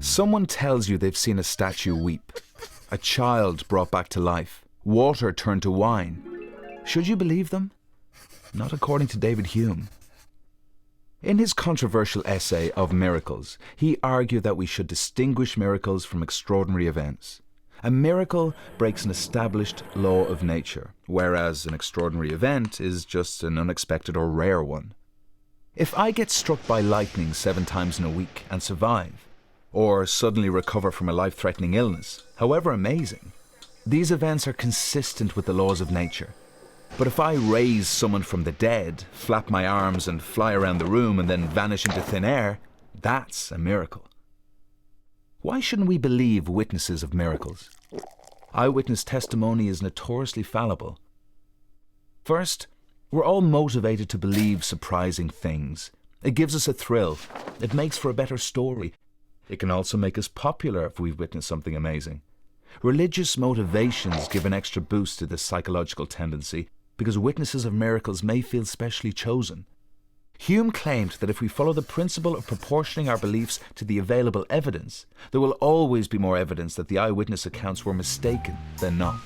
Someone tells you they've seen a statue weep, a child brought back to life, water turned to wine. Should you believe them? Not according to David Hume. In his controversial essay of miracles, he argued that we should distinguish miracles from extraordinary events. A miracle breaks an established law of nature, whereas an extraordinary event is just an unexpected or rare one. If I get struck by lightning seven times in a week and survive, or suddenly recover from a life threatening illness, however amazing, these events are consistent with the laws of nature. But if I raise someone from the dead, flap my arms and fly around the room and then vanish into thin air, that's a miracle. Why shouldn't we believe witnesses of miracles? Eyewitness testimony is notoriously fallible. First, we're all motivated to believe surprising things. It gives us a thrill. It makes for a better story. It can also make us popular if we've witnessed something amazing. Religious motivations give an extra boost to this psychological tendency because witnesses of miracles may feel specially chosen. Hume claimed that if we follow the principle of proportioning our beliefs to the available evidence, there will always be more evidence that the eyewitness accounts were mistaken than not.